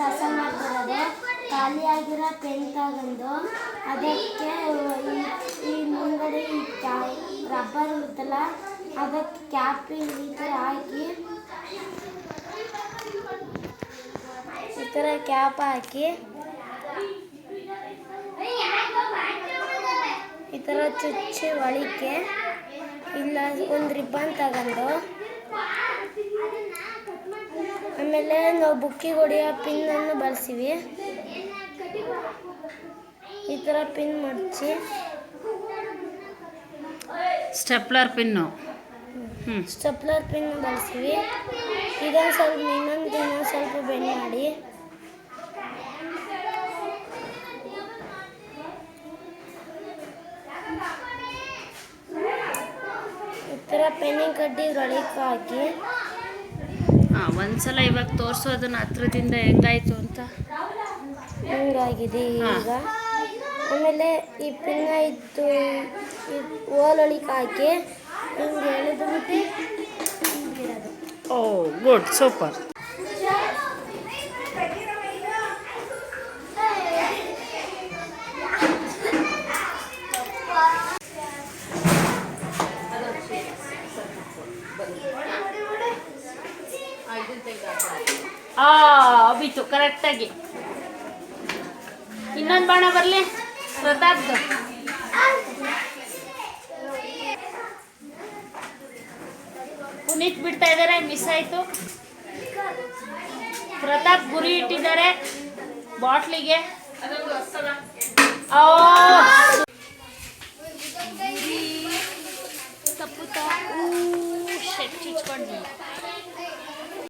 ರಸ ಮಾಡ್ತಿರೋದು ಖಾಲಿಯಾಗಿರೋ ಪೆನ್ ತಗೊಂಡು ಅದಕ್ಕೆ ಈ- ಮುಂದೆ ಈ ಕ್ಯಾ ರಬ್ಬರ್ ಇರುತ್ತಲ್ಲ, ಅದಕ್ಕೆ ಕ್ಯಾಪ್ ಈ ಥರ ಹಾಕಿ ಈ ಥರ ಕ್ಯಾಪ್ ಹಾಕಿ ಈ ಥರ ಚುಚ್ಚಿ ಒಳಿಕೆ ಇಲ್ಲ, ಒಂದು ರಿಬ್ಬನ್ ತಗೊಂಡು ಆಮೇಲೆ ನಾವು ಬುಕ್ಕಿ ಹೊಡೆಯೋ ಪಿನ್ನನ್ನು ಬಳಸ್ತೀವಿ ಈ ಥರ ಪಿನ್ ಮಡಚಿ ಸ್ಟೆಪ್ಲರ್ ಪಿನ್ನು. ಸ್ಟೆಪ್ಲರ್ ಪಿನ್ ಬಳಸಿವಿ ಇದೊಂದು ಸ್ವಲ್ಪ ಇನ್ನೊಂದು ಇನ್ನೊಂದು ಸ್ವಲ್ಪ ಬೆಂಡ್ ಮಾಡಿ. ಈ ಥರ ಪೆನ್ನಿಂಗ್ ಕಡ್ಡಿ ಹಾಕಿ ಹಾಂ ಒಂದ್ಸಲ ಇವಾಗ ತೋರಿಸೋದನ್ನ ಹತ್ರದಿಂದ ಹೆಂಗಾಯ್ತು ಅಂತ. ಹಂಗಾಗಿದೆ. ಈಗ. ಆಮೇಲೆ ಈ ಪಿನ್ನ ಇತ್ತು ಈ ಓಲೊಳಿಗೆ ಹಾಕಿ ಹಿಂಗೆ ಎಳೆದು ಬಿಟ್ಟು ಓ ಗುಡ್ ಸೂಪರ್. ಆ ಅಬಿತು ಕರೆಕ್ಟಾಗಿ ಇನ್ನೊಂದು ಬಾಣ ಬರಲಿ, ಪ್ರತಾಪ್ದು. ಪುನೀತ್ ಬಿಡ್ತಾ ಇದ್ದಾರೆ ಮಿಸ್ ಆಯಿತು. ಪ್ರತಾಪ್ ಗುರಿ ಇಟ್ಟಿದ್ದಾರೆ, ಬಾಟ್ಲಿಗೆ. ತಪ್ಪು ತಪ್ಪು ಶೆಟ್